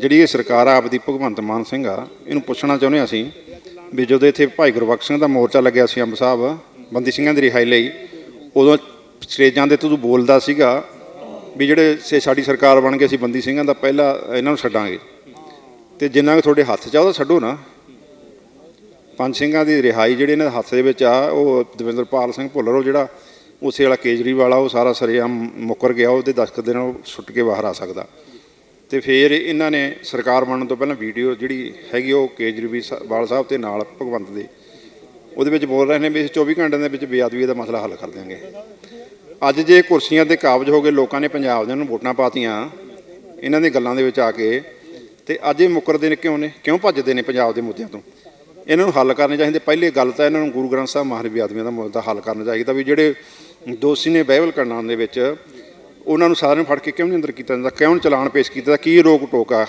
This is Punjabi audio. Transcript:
ਜਿਹੜੀ ਇਹ ਸਰਕਾਰ ਆ, ਆਪਦੀ ਭਗਵੰਤ ਮਾਨ ਸਿੰਘ ਆ, ਇਹਨੂੰ ਪੁੱਛਣਾ ਚਾਹੁੰਦੇ ਹਾਂ ਅਸੀਂ ਵੀ ਜਦੋਂ ਇੱਥੇ ਭਾਈ ਗੁਰਬਖਸ਼ ਸਿੰਘ ਦਾ ਮੋਰਚਾ ਲੱਗਿਆ ਸੀ ਅੰਬ ਸਾਹਿਬ, ਬੰਦੀ ਸਿੰਘਾਂ ਦੀ ਰਿਹਾਈ ਲਈ, ਉਦੋਂ ਸਟੇਜਾਂ ਦੇ ਤੋਂ ਤੂੰ ਬੋਲਦਾ ਸੀਗਾ ਵੀ ਜਿਹੜੇ ਸੇ ਸਾਡੀ ਸਰਕਾਰ ਬਣ ਗਈ ਅਸੀਂ ਬੰਦੀ ਸਿੰਘਾਂ ਦਾ ਪਹਿਲਾ ਇਹਨਾਂ ਨੂੰ ਛੱਡਾਂਗੇ। ਤੇ ਜਿੰਨਾ ਕੁ ਤੁਹਾਡੇ ਹੱਥ 'ਚ ਆ, ਉਹਦਾ ਛੱਡੋ ਨਾ। ਪੰਜ ਸਿੰਘਾਂ ਦੀ ਰਿਹਾਈ ਜਿਹੜੇ ਇਹਨਾਂ ਦੇ ਹੱਥ ਦੇ ਵਿੱਚ ਆ, ਉਹ ਦਵਿੰਦਰਪਾਲ ਸਿੰਘ ਭੁੱਲਰ, ਉਹ ਜਿਹੜਾ ਉਸੇ ਵਾਲਾ ਕੇਜਰੀਵਾਲ ਆ, ਉਹ ਸਾਰਾ ਸਰੇਆਮ ਮੁੱਕਰ ਗਿਆ, ਉਹਦੇ ਦਸਤਖਤ ਦੇ ਨਾਲ ਉਹ ਸੁੱਟ ਕੇ ਬਾਹਰ ਆ ਸਕਦਾ। ਤੇ ਫਿਰ ਇਹਨਾਂ ਨੇ ਸਰਕਾਰ ਬਣਨ ਤੋਂ ਪਹਿਲਾਂ ਵੀਡੀਓ ਜਿਹੜੀ ਹੈਗੀ ਉਹ ਕੇਜਰੀਵਾਲ ਸਾਹਿਬ ਤੇ ਨਾਲ ਭਗਵੰਤ ਦੇ, ਉਹਦੇ ਵਿੱਚ ਬੋਲ ਰਹੇ ਨੇ ਵੀ ਅਸੀਂ 24 ਘੰਟਿਆਂ ਦੇ ਵਿੱਚ ਬੇਅਦਬੀ ਦਾ ਮਸਲਾ ਹੱਲ ਕਰ ਦਿਆਂਗੇ। ਅੱਜ ਜੇ ਕੁਰਸੀਆਂ ਤੇ ਕਾਬਜ ਹੋ ਗਏ ਲੋਕਾਂ ਨੇ ਪੰਜਾਬ ਦੇ ਨੂੰ ਵੋਟਾਂ ਪਾਤੀਆਂ, ਇਹਨਾਂ ਦੀ ਗੱਲਾਂ ਦੇ ਵਿੱਚ ਆ ਕੇ, ਤੇ ਅੱਜ ਇਹ ਮੁੱਕਰਦੇ ਨੇ ਕਿਉਂ ਨੇ? ਕਿਉਂ ਭੱਜਦੇ ਨੇ ਪੰਜਾਬ ਦੇ ਮੁੱਦਿਆਂ ਤੋਂ? ਇਹਨਾਂ ਨੂੰ ਹੱਲ ਕਰਨੇ ਚਾਹੀਦੇ। ਪਹਿਲੀ ਗੱਲ ਤਾਂ ਇਹਨਾਂ ਨੂੰ ਗੁਰੂ ਗ੍ਰੰਥ ਸਾਹਿਬ ਮਹਾਰਾਜ ਬੇਅਦਬੀਆਂ ਦਾ ਮੁੱਦਾ ਹੱਲ ਕਰਨਾ ਚਾਹੀਦਾ ਵੀ ਜਿਹੜੇ ਦੋਸ਼ੀ ਨੇ ਬਾਈਬਲ ਕਾਂਡਾਂ ਦੇ ਵਿੱਚ ਉਹਨਾਂ ਨੂੰ ਸਾਰਿਆਂ ਨੂੰ ਫੜ ਕੇ ਕਿਉਂ ਨਹੀਂ ਅੰਦਰ ਕੀਤਾ ਜਾਂਦਾ ਕਿਉਂ ਨੀ ਚਲਾਨ ਪੇਸ਼ ਕੀਤਾ ਜਾਂਦਾ? ਕੀ ਰੋਕ ਟੋਕ ਆ